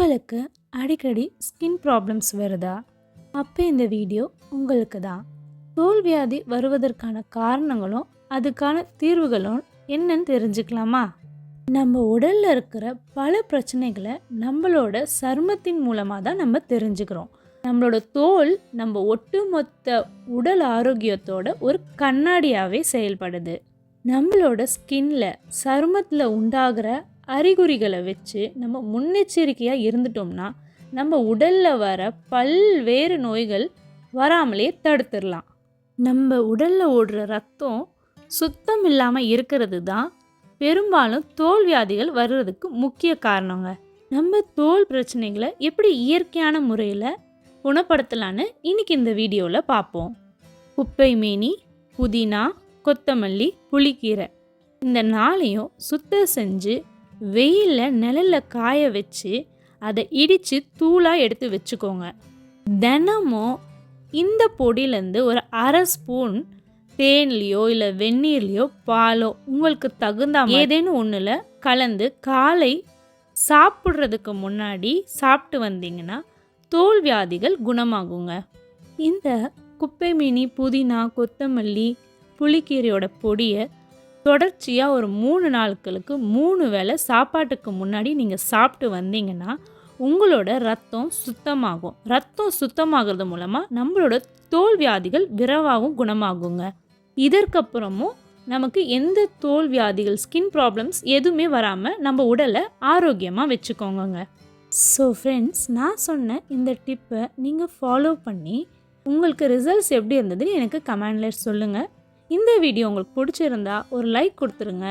உங்களுக்கு அடிக்கடி skin problems வருதா? அப்போ இந்த வீடியோ உங்களுக்கு தான் தோல் வியாதி வருவதற்கான காரணங்களும் அதுக்கான தீர்வுகளும் என்னன்னு தெரிஞ்சுக்கலாமா? நம்ம உடலில் இருக்கிற பல பிரச்சனைகளை நம்மளோட சருமத்தின் மூலமாக தான் நம்ம தெரிஞ்சுக்கிறோம். நம்மளோட தோல் நம்ம ஒட்டுமொத்த உடல் ஆரோக்கியத்தோட ஒரு கண்ணாடியாகவே செயல்படுது. நம்மளோட ஸ்கின்ல சருமத்தில் உண்டாகிற அறிகுறிகளை வச்சு நம்ம முன்னெச்சரிக்கையாக இருந்துட்டோம்னா நம்ம உடலில் வர பல்வேறு நோய்கள் வராமலே தடுத்துடலாம். நம்ம உடலில் ஓடுற ரத்தம் சுத்தம் இல்லாமல் இருக்கிறது தான் பெரும்பாலும் தோல் வியாதிகள் வர்றதுக்கு முக்கிய காரணங்க. நம்ம தோல் பிரச்சனைகளை எப்படி இயற்கையான முறையில் குணப்படுத்தலான்னு இன்னைக்கு இந்த வீடியோவில் பார்ப்போம். குப்பை மேனி புதினா கொத்தமல்லி புளிக்கீரை. இந்த நாளையும் சுத்தம் செஞ்சு வெயிலில் நிழலில் காய வச்சு அதை இடித்து தூளாக எடுத்து வச்சுக்கோங்க. தினமும் இந்த பொடியிலேருந்து ஒரு அரை ஸ்பூன் தேன்லேயோ இல்லை வெந்நீர்லேயோ பாலோ உங்களுக்கு தகுந்த ஏதேனும் ஒன்றில் கலந்து காலை சாப்பிட்றதுக்கு முன்னாடி சாப்பிட்டு வந்தீங்கன்னா தோல் வியாதிகள் குணமாகுங்க. இந்த குப்பை மீனி புதினா கொத்தமல்லி புளிக்கீரையோட பொடியை தொடர்ச்சியாக ஒரு மூணு நாட்களுக்கு மூணு வேளை சாப்பாட்டுக்கு முன்னாடி நீங்கள் சாப்பிட்டு வந்தீங்கன்னா உங்களோட ரத்தம் சுத்தமாகும். ரத்தம் சுத்தமாகிறது மூலமாக நம்மளோட தோல் வியாதிகள் விரைவாகவும் குணமாகுங்க. இதற்கப்புறமும் நமக்கு எந்த தோல் வியாதிகள் ஸ்கின் ப்ராப்ளம்ஸ் எதுவுமே வராமல் நம்ம உடலை ஆரோக்கியமாக வச்சுக்கோங்க ஸோ ஃப்ரெண்ட்ஸ் நான் சொன்ன இந்த டிப்பை நீங்கள் ஃபாலோ பண்ணி உங்களுக்கு ரிசல்ட்ஸ் எப்படி இருந்ததுன்னு எனக்கு கமெண்டில் சொல்லுங்கள் இந்த வீடியோ உங்களுக்கு பிடிச்சிருந்தா ஒரு லைக் கொடுத்துருங்க.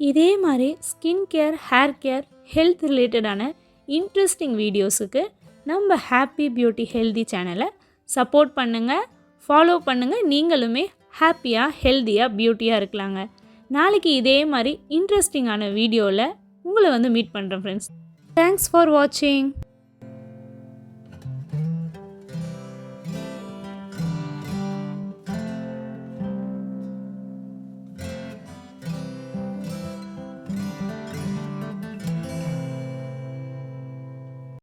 இதே மாதிரி skin care hair care health ரிலேட்டடான இன்ட்ரெஸ்டிங் வீடியோஸுக்கு நம்ம ஹாப்பி பியூட்டி ஹெல்தி சேனலை சப்போர்ட் பண்ணுங்கள் ஃபாலோ பண்ணுங்கள் நீங்களுமே ஹாப்பியாக ஹெல்த்தியாக பியூட்டியாக இருக்கலாங்க. நாளைக்கு இதே மாதிரி இன்ட்ரெஸ்டிங்கான வீடியோவில் உங்களை வந்து மீட் பண்ணுறேன் ஃப்ரெண்ட்ஸ் தேங்க்ஸ் ஃபார் வாட்சிங்